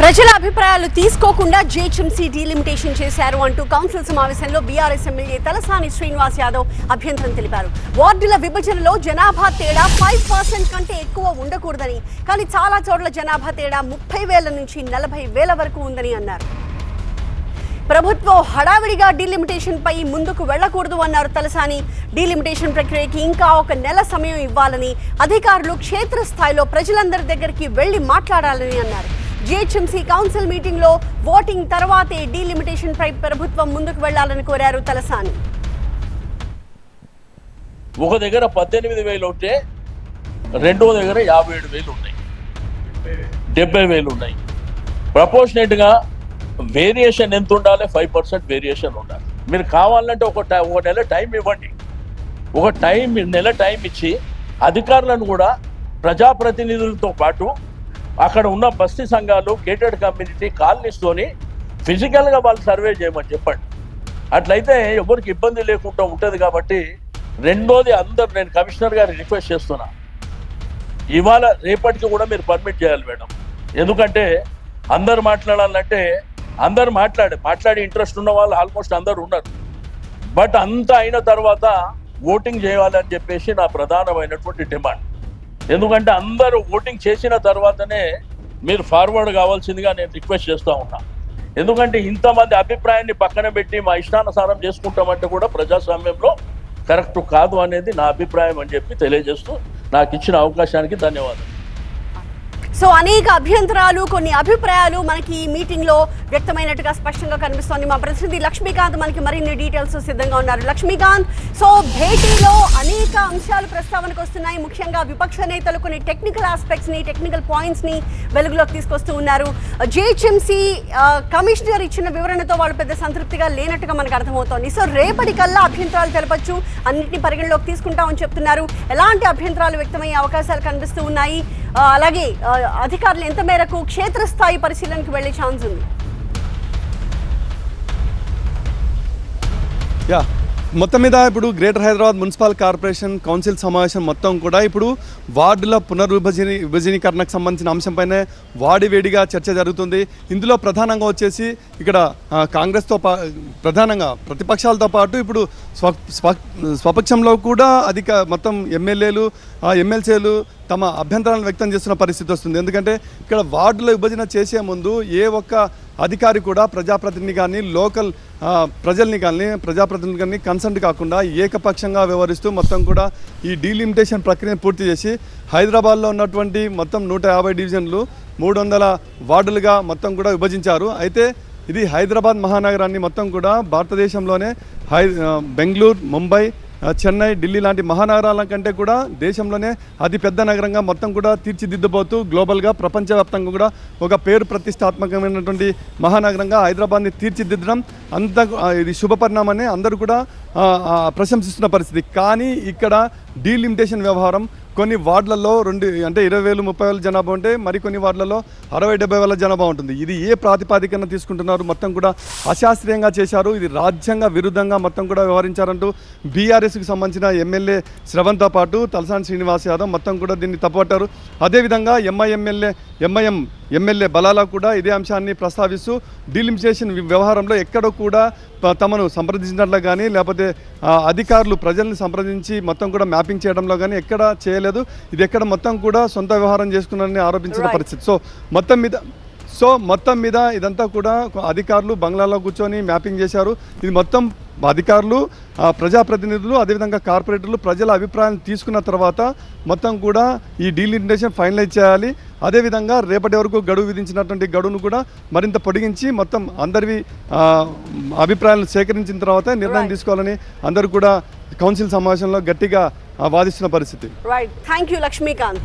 ప్రజల అభిప్రాయాలు తీసుకోకుండా జిహెచ్ఎంసీ డీలిమిటేషన్ చేశారు అంటూ కౌన్సిల్ సమావేశంలో బీఆర్ఎస్ ఎమ్మెల్యే తలసాని శ్రీనివాస్ యాదవ్ అభ్యంతరం తెలిపారు. వార్డుల విభజనలో జనాభా తేడా ఫైవ్ పర్సెంట్ కంటే ఎక్కువ ఉండకూడదని కానీ చాలా చోట్ల జనాభా తేడా ముప్పై వేల నుంచి నలభై వేల వరకు ఉందని అన్నారు. ప్రభుత్వం హడావిడిగా డీలిమిటేషన్ పై ముందుకు వెళ్ళకూడదు అన్నారు తలసాని. డీలిమిటేషన్ ప్రక్రియకి ఇంకా ఒక నెల సమయం ఇవ్వాలని అధికారులు క్షేత్రస్థాయిలో ప్రజలందరి దగ్గరికి వెళ్ళి మాట్లాడాలని అన్నారు. జిహెచ్ఎంసీ కౌన్సిల్ మీటింగ్లో ఓటింగ్ తర్వాతే డీలిమిటేషన్ పై ప్రభుత్వం ముందుకు వెళ్ళాలని కోరారు తలసాని. ఒక దగ్గర పద్దెనిమిది వేలు ఉంటే రెండో దగ్గర యాభై ఏడు వేలు ఉన్నాయి. డెబ్బై వేలు ఉన్నాయి. ప్రపోర్షనేట్గా వేరియేషన్ ఎంత ఉండాలి? ఫైవ్ పర్సెంట్ వేరియేషన్ ఉండాలి. మీరు కావాలంటే ఒక ఒక నెల టైం ఇవ్వండి. ఒక టైం నెల టైం ఇచ్చి అధికారులను కూడా ప్రజాప్రతినిధులతో పాటు అక్కడ ఉన్న బస్తీ సంఘాలు గేటెడ్ కమ్యూనిటీ కాలనీస్తోని ఫిజికల్గా వాళ్ళు సర్వే చేయమని చెప్పండి. అట్లయితే ఎవరికి ఇబ్బంది లేకుండా ఉంటుంది కాబట్టి రెండోది అందరు నేను కమిషనర్ గారిని రిక్వెస్ట్ చేస్తున్నా. ఇవాళ రేపటికి కూడా మీరు పర్మిట్ చేయాలి మేడం. ఎందుకంటే అందరు మాట్లాడాలంటే అందరు మాట్లాడే మాట్లాడే ఇంట్రెస్ట్ ఉన్న వాళ్ళు ఆల్మోస్ట్ అందరు ఉన్నారు. బట్ అంతా అయిన తర్వాత ఓటింగ్ చేయాలని చెప్పేసి నా ప్రధానమైనటువంటి డిమాండ్ ఎందుకంటే అందరూ ఓటింగ్ చేసిన తర్వాతనే మీరు ఫార్వర్డ్ కావాల్సిందిగా నేను రిక్వెస్ట్ చేస్తూ ఉన్నా. ఎందుకంటే ఇంతమంది అభిప్రాయాన్ని పక్కన పెట్టి మా ఇష్టానుసారం చేసుకుంటామంటే కూడా ప్రజాస్వామ్యంలో కరెక్ట్ కాదు అనేది నా అభిప్రాయం అని చెప్పి తెలియజేస్తూ నాకు ఇచ్చిన అవకాశానికి ధన్యవాదాలు. సో అనేక అభ్యంతరాలు కొన్ని అభిప్రాయాలు మనకి ఈ మీటింగ్లో వ్యక్తమైనట్టుగా స్పష్టంగా కనిపిస్తోంది. మా ప్రతినిధి లక్ష్మీకాంత్ మనకి మరిన్ని డీటెయిల్స్ సిద్ధంగా ఉన్నారు. లక్ష్మీకాంత్ సో భేటీలో అనేక అంశాలు ప్రస్తావనకు వస్తున్నాయి. ముఖ్యంగా విపక్ష నేతలు కొన్ని టెక్నికల్ ఆస్పెక్ట్స్ని టెక్నికల్ పాయింట్స్ని వెలుగులోకి తీసుకొస్తూ ఉన్నారు. జిహెచ్ఎంసీ కమిషనర్ ఇచ్చిన వివరణతో వాళ్ళు పెద్ద సంతృప్తిగా లేనట్టుగా మనకు అర్థమవుతోంది. సో రేపటి కల్లా అభ్యంతరాలు తెలపచ్చు. అన్నింటినీ పరిగణలోకి తీసుకుంటామని చెప్తున్నారు. ఎలాంటి అభ్యంతరాలు వ్యక్తమయ్యే అవకాశాలు కనిపిస్తూ ఉన్నాయి? అలాగే అధికారులు ఎంత మేరకు క్షేత్రస్థాయి పరిశీలనకు వెళ్ళే ఛాన్స్ ఉంది? యా మొత్తం మీద ఇప్పుడు greater Hyderabad municipal corporation council సమావేశం మొత్తం కూడా ఇప్పుడు వార్డుల పునర్విభజన విభజనీకరణకు సంబంధించిన అంశంపైనే వాడివేడిగా చర్చ జరుగుతుంది. ఇందులో ప్రధానంగా వచ్చేసి ఇక్కడ కాంగ్రెస్తో పా ప్రధానంగా ప్రతిపక్షాలతో పాటు ఇప్పుడు స్వ స్వ- స్వపక్షంలో కూడా అధిక మొత్తం ఎమ్మెల్యేలు ఎమ్మెల్సీలు తమ అభ్యంతరాలను వ్యక్తం చేస్తున్న పరిస్థితి వస్తుంది. ఎందుకంటే ఇక్కడ వార్డుల విభజన చేసే ముందు ఏ ఒక్క అధికారి కూడా ప్రజాప్రతినిధి కానీ లోకల్ ప్రజల్ని కానీ ప్రజాప్రతినిధి కానీ కన్సల్ట్ కాకుండా ఏకపక్షంగా వ్యవహరిస్తూ మొత్తం కూడా ఈ డీలిమిటేషన్ ప్రక్రియను పూర్తి చేసి హైదరాబాద్లో ఉన్నటువంటి మొత్తం నూట యాభై డివిజన్లు మూడు వందల వార్డులుగా మొత్తం కూడా విభజించారు. అయితే ఇది హైదరాబాద్ మహానగరాన్ని మొత్తం కూడా భారతదేశంలోనే హై బెంగళూరు ముంబై చెన్నై ఢిల్లీ లాంటి మహానగరాల కంటే కూడా దేశంలోనే అతి పెద్ద నగరంగా మొత్తం కూడా తీర్చిదిద్దబోతూ గ్లోబల్గా ప్రపంచవ్యాప్తంగా కూడా ఒక పేరు ప్రతిష్టాత్మకమైనటువంటి మహానగరంగా హైదరాబాద్ని తీర్చిదిద్దడం అంత ఇది శుభ అందరూ కూడా ప్రశంసిస్తున్న పరిస్థితి. కానీ ఇక్కడ డీలిమిటేషన్ వ్యవహారం కొన్ని వార్డులలో రెండు అంటే ఇరవై వేలు ముప్పై వేల జనాభా ఉంటే మరికొన్ని వార్డులలో అరవై డెబ్బై వేల జనాభా ఉంటుంది. ఇది ఏ ప్రాతిపాదికన తీసుకుంటున్నారు? మొత్తం కూడా అశాస్త్రీయంగా చేశారు. ఇది రాజ్యాంగ విరుద్ధంగా మొత్తం కూడా వ్యవహరించారంటూ బీఆర్ఎస్కి సంబంధించిన ఎమ్మెల్యే శ్రవణ్తో పాటు తలసాని శ్రీనివాస్ యాదవ్ మొత్తం కూడా దీన్ని తప్పుపట్టారు. అదేవిధంగా ఎంఐఎంఎల్ఏ ఎంఐఎం ఎమ్మెల్యే బలాలా కూడా ఇదే అంశాన్ని ప్రస్తావిస్తూ డీలిమిటేషన్ వ్యవహారంలో ఎక్కడో కూడా తమను సంప్రదించినట్లు కానీ లేకపోతే అధికారులు ప్రజల్ని సంప్రదించి మొత్తం కూడా మ్యాపింగ్ చేయడంలో కానీ ఎక్కడ చేయలేదు ఇది ఎక్కడ మొత్తం కూడా సొంత వ్యవహారం చేసుకున్నారని ఆరోపించిన. పరిస్థితి సో మొత్తం మీద సో మొత్తం మీద ఇదంతా కూడా అధికారులు బంగ్లాలో కూర్చొని మ్యాపింగ్ చేశారు. ఇది మొత్తం అధికారులు ప్రజాప్రతినిధులు అదేవిధంగా కార్పొరేటర్లు ప్రజల అభిప్రాయాలు తీసుకున్న తర్వాత మొత్తం కూడా ఈ డీలిమిటేషన్ ఫైనలైజ్ చేయాలి. అదేవిధంగా రేపటి వరకు గడువు విధించినటువంటి గడువును కూడా మరింత పొడిగించి మొత్తం అందరివి అభిప్రాయాలను సేకరించిన తర్వాత నిర్ణయం. తీసుకోవాలని అందరూ కూడా కౌన్సిల్ సమావేశంలో గట్టిగా వాదిస్తున్న పరిస్థితి. Right thank you Lakshmikanth